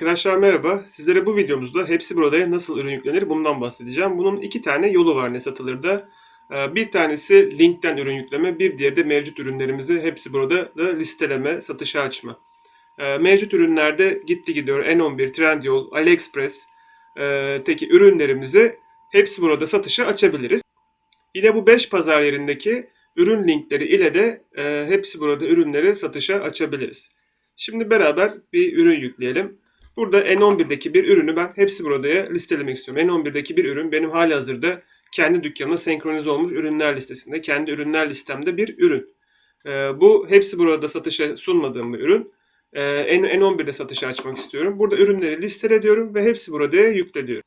Arkadaşlar merhaba. Sizlere bu videomuzda hepsi burada nasıl ürün yüklenir bundan bahsedeceğim. Bunun iki tane yolu var ne satılırda. Ee, Bir tanesi linkten ürün yükleme, bir diğeri de mevcut ürünlerimizi hepsi burada da listeleme, satışa açma. Ee, Mevcut ürünlerde gitti gidiyor N11, Trendyol, AliExpress e, teki ürünlerimizi hepsi burada satışa açabiliriz. Yine bu 5 pazar yerindeki ürün linkleri ile de e, hepsi burada ürünleri satışa açabiliriz. Şimdi beraber bir ürün yükleyelim. Burada N11'deki bir ürünü ben hepsi buradaya listelemek istiyorum. N11'deki bir ürün benim hali hazırda kendi dükkanıma senkronize olmuş ürünler listesinde. Kendi ürünler listemde bir ürün. Ee, bu hepsi burada satışa sunmadığım bir ürün. N- N11'de satışa açmak istiyorum. Burada ürünleri listele diyorum ve hepsi buradaya yükle diyorum.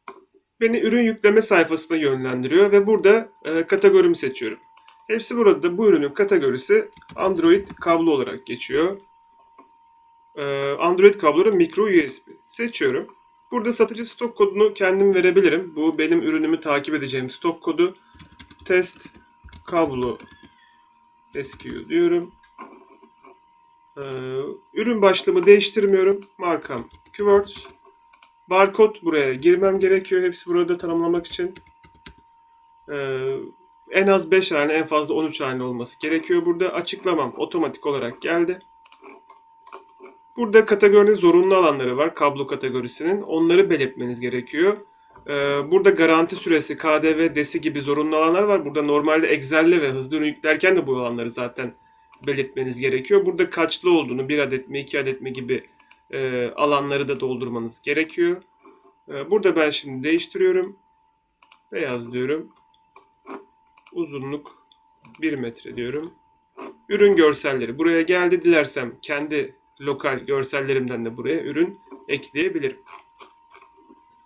Beni ürün yükleme sayfasına yönlendiriyor ve burada e, kategorimi seçiyorum. Hepsi burada bu ürünün kategorisi Android kablo olarak geçiyor. Ee, Android kabloları micro USB. Seçiyorum. Burada satıcı stok kodunu kendim verebilirim. Bu benim ürünümü takip edeceğim stok kodu. Test kablo SKU diyorum. Ee, ürün başlığımı değiştirmiyorum. Markam Keywords. Barkod buraya girmem gerekiyor. Hepsi burada tanımlamak için. Ee, en az 5 hane en fazla 13 hane olması gerekiyor. Burada açıklamam otomatik olarak geldi. Burada kategorinin zorunlu alanları var kablo kategorisinin. Onları belirtmeniz gerekiyor. Ee, burada garanti süresi, KDV, DESI gibi zorunlu alanlar var. Burada normalde Excel'le ve hızlı yüklerken de bu alanları zaten belirtmeniz gerekiyor. Burada kaçlı olduğunu, bir adet mi, iki adet mi gibi e, alanları da doldurmanız gerekiyor. Ee, burada ben şimdi değiştiriyorum. Beyaz diyorum. Uzunluk 1 metre diyorum. Ürün görselleri buraya geldi. Dilersem kendi lokal görsellerimden de buraya ürün ekleyebilirim.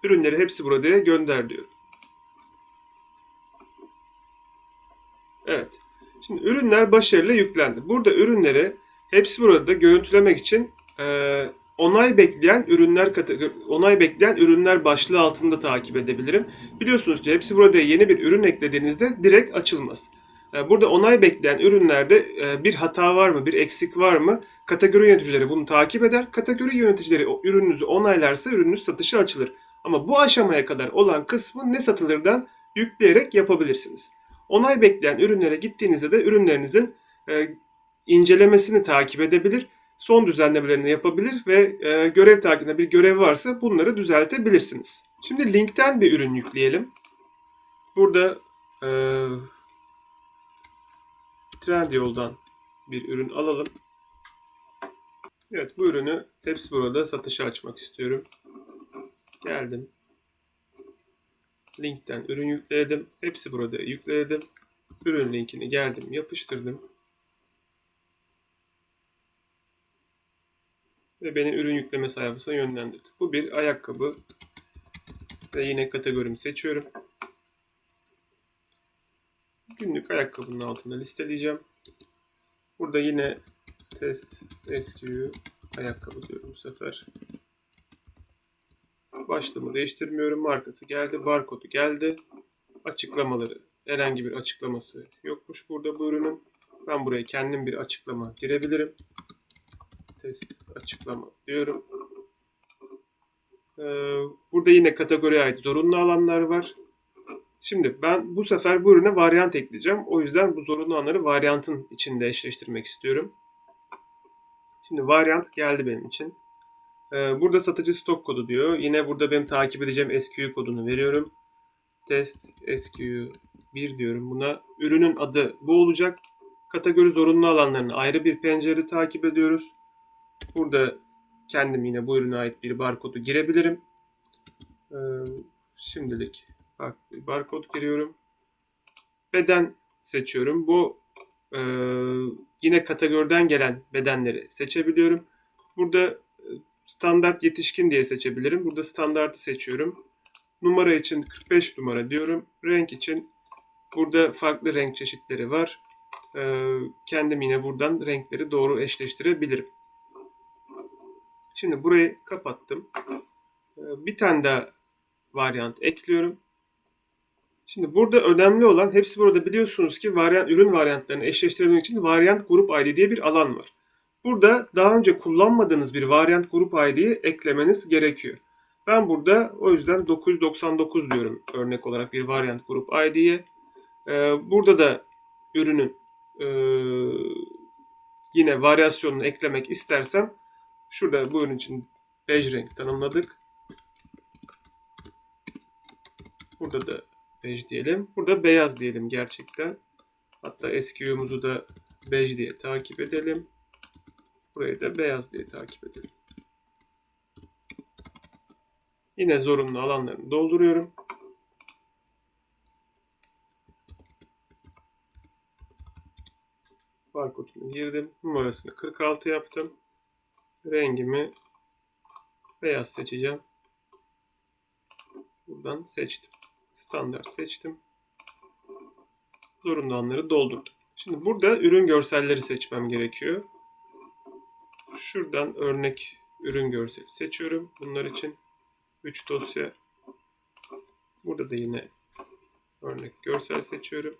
Ürünleri hepsi burada gönder diyorum. Evet. Şimdi ürünler başarıyla yüklendi. Burada ürünleri hepsi burada görüntülemek için e, onay bekleyen ürünler onay bekleyen ürünler başlığı altında takip edebilirim. Biliyorsunuz ki hepsi burada yeni bir ürün eklediğinizde direkt açılmaz. E, Burada onay bekleyen ürünlerde e, bir hata var mı, bir eksik var mı? Kategori yöneticileri bunu takip eder. Kategori yöneticileri ürününüzü onaylarsa ürününüz satışa açılır. Ama bu aşamaya kadar olan kısmı ne satılırdan yükleyerek yapabilirsiniz. Onay bekleyen ürünlere gittiğinizde de ürünlerinizin e, incelemesini takip edebilir, son düzenlemelerini yapabilir ve e, görev takibinde bir görev varsa bunları düzeltebilirsiniz. Şimdi linkten bir ürün yükleyelim. Burada Trendyol'dan bir ürün alalım. Evet bu ürünü hepsi burada satışa açmak istiyorum. Geldim. Linkten ürün yükledim. Hepsi burada yükledim. Ürün linkini geldim yapıştırdım. Ve beni ürün yükleme sayfasına yönlendirdi. Bu bir ayakkabı. Ve yine kategorimi seçiyorum. Günlük ayakkabının altında listeleyeceğim. Burada yine test SKU ayakkabı diyorum bu sefer. Başlığımı değiştirmiyorum. Markası geldi. Barkodu geldi. Açıklamaları. Herhangi bir açıklaması yokmuş burada bu ürünün. Ben buraya kendim bir açıklama girebilirim. Test açıklama diyorum. Ee, burada yine kategoriye ait zorunlu alanlar var. Şimdi ben bu sefer bu ürüne varyant ekleyeceğim. O yüzden bu zorunlu alanları varyantın içinde eşleştirmek istiyorum. Şimdi varyant geldi benim için. Ee, burada satıcı stok kodu diyor. Yine burada benim takip edeceğim SKU kodunu veriyorum. Test SKU 1 diyorum buna. Ürünün adı bu olacak. Kategori zorunlu alanlarını ayrı bir pencerede takip ediyoruz. Burada kendim yine bu ürüne ait bir barkodu girebilirim. Ee, şimdilik bak barkod giriyorum. Beden seçiyorum. Bu e, yine kategoriden gelen bedenleri seçebiliyorum. Burada e, standart yetişkin diye seçebilirim. Burada standartı seçiyorum. Numara için 45 numara diyorum. Renk için burada farklı renk çeşitleri var. Ee, kendim yine buradan renkleri doğru eşleştirebilirim. Şimdi burayı kapattım. Ee, bir tane daha varyant ekliyorum. Şimdi burada önemli olan hepsi burada biliyorsunuz ki varyant ürün varyantlarını eşleştirebilmek için varyant grup ID diye bir alan var. Burada daha önce kullanmadığınız bir varyant grup ID'yi eklemeniz gerekiyor. Ben burada o yüzden 999 diyorum örnek olarak bir varyant grup ID'ye. Ee, burada da ürünün e, yine varyasyonunu eklemek istersem şurada bu ürün için bej renk tanımladık. Burada da bej diyelim. Burada beyaz diyelim gerçekten. Hatta SQ'muzu da bej diye takip edelim. Burayı da beyaz diye takip edelim. Yine zorunlu alanlarını dolduruyorum. Barkodunu girdim. Numarasını 46 yaptım. Rengimi beyaz seçeceğim. Buradan seçtim. Standart seçtim. Zorunlu alanları doldurdum. Şimdi burada ürün görselleri seçmem gerekiyor. Şuradan örnek ürün görseli seçiyorum. Bunlar için 3 dosya. Burada da yine örnek görsel seçiyorum.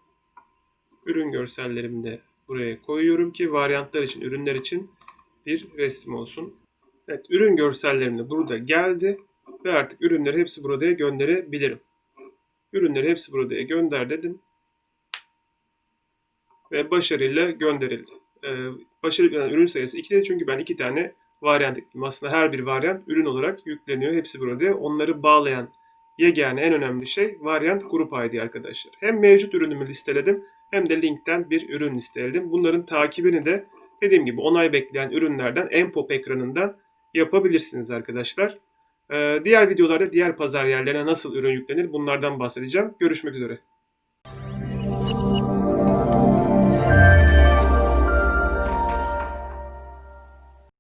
Ürün görsellerimi de buraya koyuyorum ki varyantlar için, ürünler için bir resim olsun. Evet, ürün görsellerim de burada geldi ve artık ürünleri hepsi buradaya gönderebilirim. Ürünleri hepsi buradaya gönder dedim ve başarıyla gönderildi. Ee, başarıyla yani ürün sayısı 2 dedi çünkü ben iki tane varyant ekledim. Aslında her bir varyant ürün olarak yükleniyor. Hepsi burada. Onları bağlayan yegane en önemli şey varyant grup ID arkadaşlar. Hem mevcut ürünümü listeledim hem de linkten bir ürün listeledim. Bunların takibini de dediğim gibi onay bekleyen ürünlerden en pop ekranından yapabilirsiniz arkadaşlar. Ee, diğer videolarda diğer pazar yerlerine nasıl ürün yüklenir bunlardan bahsedeceğim. Görüşmek üzere.